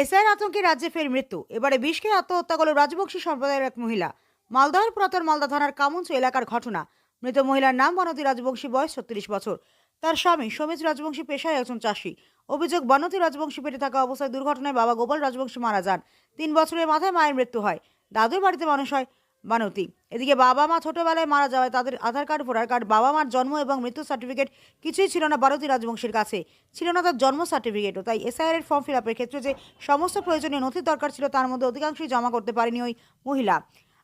এসআইয়ের আতঙ্কে রাজ্যে ফের মৃত্যু। এবারে খেয়ে আত্মহত্যা করল রাজবংশী সম্প্রদায়ের এক মহিলা। মালদহের পুরাতন মালদা থানার কামুঞ্চ এলাকার ঘটনা। মৃত মহিলার নাম বনতী রাজবংশী বয়স ছত্রিশ বছর। তার স্বামী সমিত রাজবংশী পেশায় একজন চাষী। অভিযোগ, বনতী রাজবংশী পেটে থাকা অবস্থায় দুর্ঘটনায় বাবা গোপাল রাজবংশী মারা যান। তিন বছরের মাথায় মায়ের মৃত্যু হয়। দাদুর বাড়িতে মানুষ হয়। বানতি। এদিকে বাবা মা ছোটবেলায় মারা যাওয়ায় তাদের আধার কার্ড, ভোটার কার্ড, বাবা মার জন্ম এবং মৃত্যু সার্টিফিকেট কিছুই ছিল না ভারতী রাজবংশীর কাছে। ছিল না তার জন্ম সার্টিফিকেটও, তাই এসআইআর এর ফর্ম ফিল আপের ক্ষেত্রে যে সমস্ত প্রয়োজনীয় নথির দরকার ছিল তার মধ্যে অধিকাংশই জমা করতে পারেনি ওই মহিলা।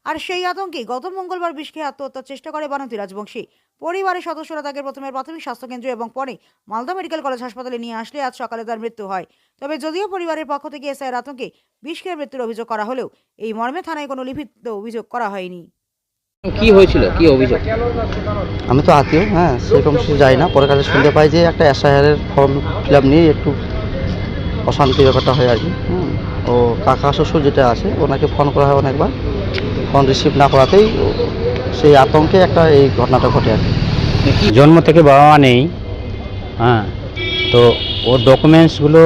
আর সেই আতঙ্কে গত মঙ্গলবার বিষকে আত্মহত্যার চেষ্টা করে বানতি রাজবংশী। পরিবারের সদস্যরা তাকে প্রথমে প্রাথমিক স্বাস্থ্যকেন্দ্র এবং পরে মালদা মেডিকেল কলেজ হাসপাতালে নিয়ে আসলে আজ সকালে তার মৃত্যু হয়। তবে যদিও পরিবারের পক্ষ থেকে এসআইয়ের আতঙ্কে বিষ খেয়ে মৃত্যুর অভিযোগ করা হলেও এই মর্মে থানায় কোনো লিখিত অভিযোগ করা হয়নি। কি হয়েছিল? কি অভিযোগ? আমি তো আত্মীয় হ্যাঁ সেরকম কিছু যাই না। পরে কাছে শুনতে পাই যে একটা এসআইআরের ফর্ম ফিল আপ নিয়ে একটু অশান্তি ব্যাপারটা হয় আর কি হুম। ও কাকা শ্বশুর যেটা আছে ওনাকে ফোন করা হয় অনেকবার। ফোন রিসিভ না করাতেই সেই আতঙ্কে একটা এই ঘটনাটা ঘটে আর কি। জন্ম থেকে বাবা মা নেই হ্যাঁ তো ওর ডকুমেন্টসগুলো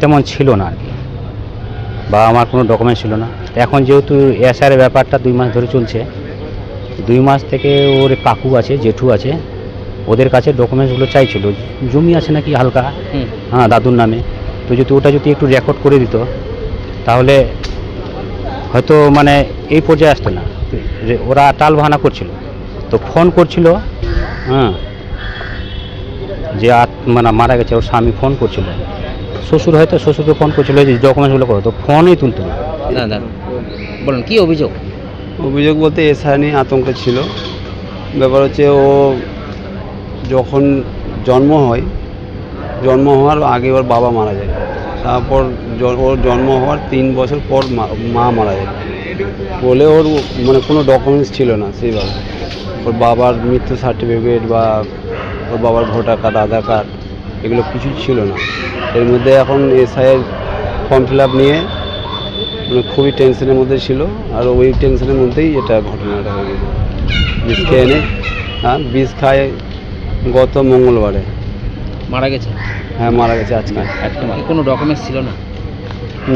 তেমন ছিল না আর কি। বাবা মার কোনো ডকুমেন্টস ছিল না। এখন যেহেতু এসআর ব্যাপারটা দুই মাস ধরে চলছে দুই মাস থেকে ওর কাকু আছে জেঠু আছে ওদের কাছে ডকুমেন্টসগুলো চাইছিল। জমি আছে নাকি হালকা? হ্যাঁ দাদুর নামে। তো যদি ওটা যদি একটু রেকর্ড করে দিত তাহলে হয়তো মানে এই পর্যায়ে আসতো না। ওরা টাল বাহানা করছিল। তো ফোন করছিল হ্যাঁ যে আত- মানে মারা গেছে ওর স্বামী ফোন করছিল। শ্বশুর হয়তো শ্বশুরকে ফোন করছিল যে ডকুমেন্টসগুলো করো তো ফোনই তুলতো না বলুন কি অভিযোগ? অভিযোগ বলতে এসআই নিয়ে আতঙ্ক ছিল। ব্যাপার হচ্ছে ও যখন জন্ম হয় জন্ম হওয়ার আগে ওর বাবা মারা যায়। তারপর ওর জন্ম হওয়ার তিন বছর পর মা মারা যায়। বলে ওর মানে কোনো ডকুমেন্টস ছিল না সেইভাবে। ওর বাবার মৃত্যু সার্টিফিকেট বা ওর বাবার ভোটার কার্ড আধার কার্ড এগুলো কিছু ছিল না। এর মধ্যে এখন এসআইয়ের ফর্ম ফিল আপ নিয়ে মানে খুবই টেনশনের মধ্যে ছিল আর ওই টেনশনের মধ্যেই এটা ঘটনাটা হয়ে গেছে বিষ খেয়ে এনে হ্যাঁ বিষ খায় গত মঙ্গলবারে। মারা গেছে? হ্যাঁ মারা গেছে আজকে। কোনো ডকুমেন্টস ছিল না?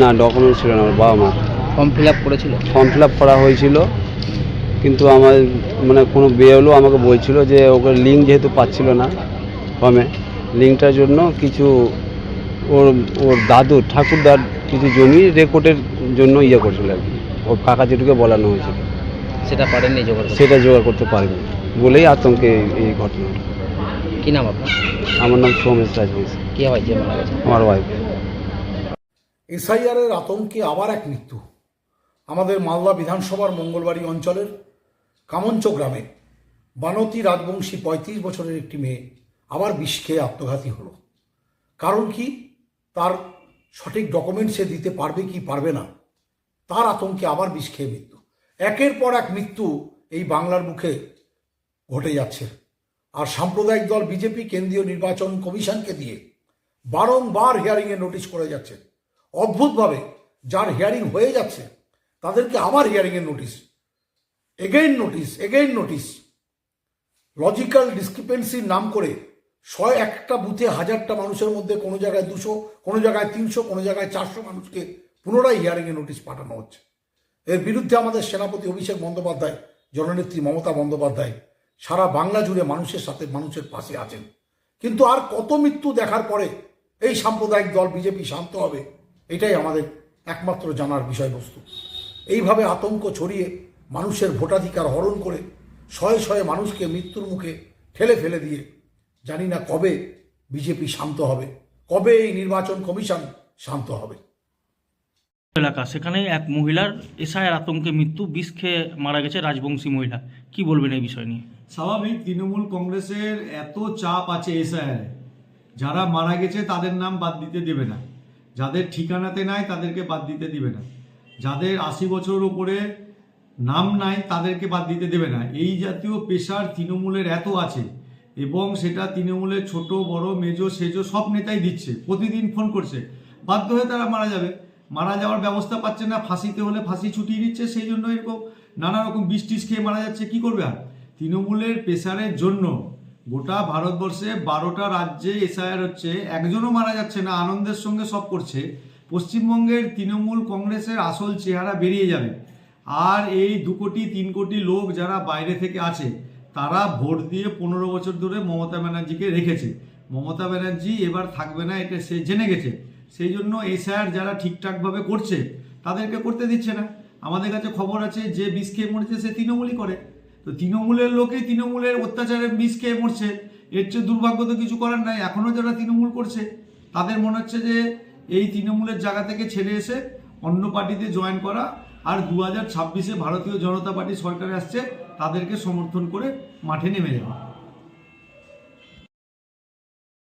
না ডকুমেন্টস ছিল না ওর বাবা মা। ফর্ম ফিল আপ করেছিল? ফর্ম ফিল আপ করা হয়েছিল। কিন্তু আমার মানে কোনো বেরোলো আমাকে বলছিল যে ওকে লিঙ্ক যেহেতু পাচ্ছিল না ফর্মে লিঙ্কটার জন্য কিছু ওর ওর দাদু ঠাকুরদার কিছু জমি রেকর্ডের জন্য ইয়ে করছিল আর কি। ওর কাকা যেটুকে বলানো হয়েছিল। সেটা পারেননি জোগাড় সেটা জোগাড় করতে পারেনি বলেই আতঙ্কে এই- ঘটনা। কি নাম আপনার? আমার নাম সোমেশ রাজবংশী। কে হয় যে মারা গেছে? আমার ওয়াইফ এসআইআরের আতঙ্কে আবার এক মৃত্যু। আমাদের মালদা বিধানসভার মঙ্গলবাড়ি অঞ্চলের কামঞ্চ গ্রামে বানতি রাজবংশী পঁয়ত্রিশ বছরের একটি মেয়ে আবার বিষ খেয়ে আত্মঘাতী হলো। কারণ কি? তার সঠিক ডকুমেন্ট সে দিতে পারবে কি পারবে না? তার আতঙ্কে আবার বিষ খেয়ে মৃত্যু। একের পর এক মৃত্যু এই বাংলার মুখে ঘটে যাচ্ছে। আর সাম্প্রদায়িক দল বিজেপি কেন্দ্রীয় নির্বাচন কমিশনকে দিয়ে বারংবার হিয়ারিংয়ে নোটিশ করে যাচ্ছে। অদ্ভুতভাবে যার হিয়ারিং হয়ে যাচ্ছে তাদেরকে আবার হিয়ারিংয়ের notice again notice again notice logical ডিসক্রিপেন্সির নাম করে শয় একটা বুথে হাজারটা মানুষের মধ্যে কোনো জায়গায় দুশো, কোনো জায়গায় তিনশো, কোনো জায়গায় চারশো মানুষকে পুনরায় হিয়ারিংয়ে নোটিশ পাঠানো হচ্ছে। এর বিরুদ্ধে আমাদের সেনাপতি অভিষেক বন্দ্যোপাধ্যায়, জননেত্রী মমতা বন্দ্যোপাধ্যায় সারা বাংলা জুড়ে মানুষের সাথে মানুষের পাশে আছেন। কিন্তু আর কত মৃত্যু দেখার পরে এই সাম্প্রদায়িক দল, বিজেপি শান্ত হবে, এটাই আমাদের একমাত্র জানার বিষয়বস্তু। এইভাবে আতঙ্ক ছড়িয়ে মানুষের ভোটাধিকার হরণ করে শয়ে শয়ে মানুষকে মৃত্যুর মুখে ঠেলে ফেলে দিয়ে জানি না কবে বিজেপি শান্ত হবে কবে এই নির্বাচন কমিশন শান্ত হবে। এলাকা সেখানে এক মহিলার এসআইয়ের আতঙ্কে মৃত্যু বিষ খেয়ে মারা গেছে রাজবংশী মহিলা। কি বলবেন এই বিষয় নিয়ে? স্বাভাবিক তৃণমূল কংগ্রেসের এত চাপ আছে এসআইআরে যারা মারা গেছে তাদের নাম বাদ দিতে দেবে না। যাদের ঠিকানাতে নাই তাদেরকে বাদ দিতে দিবে না। যাদের আশি বছর ওপরে নাম নাই, তাদেরকে বাদ দিতে দেবে না। এই জাতীয় পেশার তৃণমূলের এত আছে এবং সেটা তৃণমূলের ছোট, বড়, মেজো, সেজো সব নেতাই দিচ্ছে, প্রতিদিন ফোন করছে। বাধ্য হয়ে তারা মারা যাবে। মারা যাওয়ার ব্যবস্থা পাচ্ছে না, ফাঁসিতে হলে ফাঁসি ছুটিয়ে দিচ্ছে, সেই জন্য এরকম নানা রকম বিষ টিস খেয়ে মারা যাচ্ছে, কি করবে আর? তৃণমূলের প্রেসারের জন্য গোটা ভারতবর্ষে বারোটা রাজ্যে এসআইআর হচ্ছে, একজনও মারা যাচ্ছে না, আনন্দের সঙ্গে সব করছে। পশ্চিমবঙ্গের তৃণমূল কংগ্রেসের আসল চেহারা বেরিয়ে যাবে। আর এই দু কোটি, তিন কোটি লোক যারা বাইরে থেকে আছে, তারা ভোট দিয়ে পনেরো বছর ধরে মমতা ব্যানার্জিকে রেখেছে। মমতা ব্যানার্জি এবার থাকবে না, এটা সে জেনে গেছে। সেই জন্য এসআইআর যারা ঠিকঠাকভাবে করছে, তাদেরকে করতে দিচ্ছে না। আমাদের কাছে খবর আছে, যে বিষ খেয়ে মরেছে সে তৃণমূলই করে। তো তৃণমূলের লোকেই তৃণমূলের অত্যাচারে বিষ খেয়ে মরছে। এর চেয়ে দুর্ভাগ্য তো কিছু করার নাই। এখনও যারা তৃণমূল করছে, তাদের মনে হচ্ছে যে এই তৃণমূলের জায়গা থেকে ছেড়ে এসে অন্য পার্টিতে জয়েন করা আর দু হাজার ছাব্বিশে ভারতীয় জনতা পার্টি সরকারে আসছে, তাদেরকে সমর্থন করে মাঠে নেমে যাওয়া।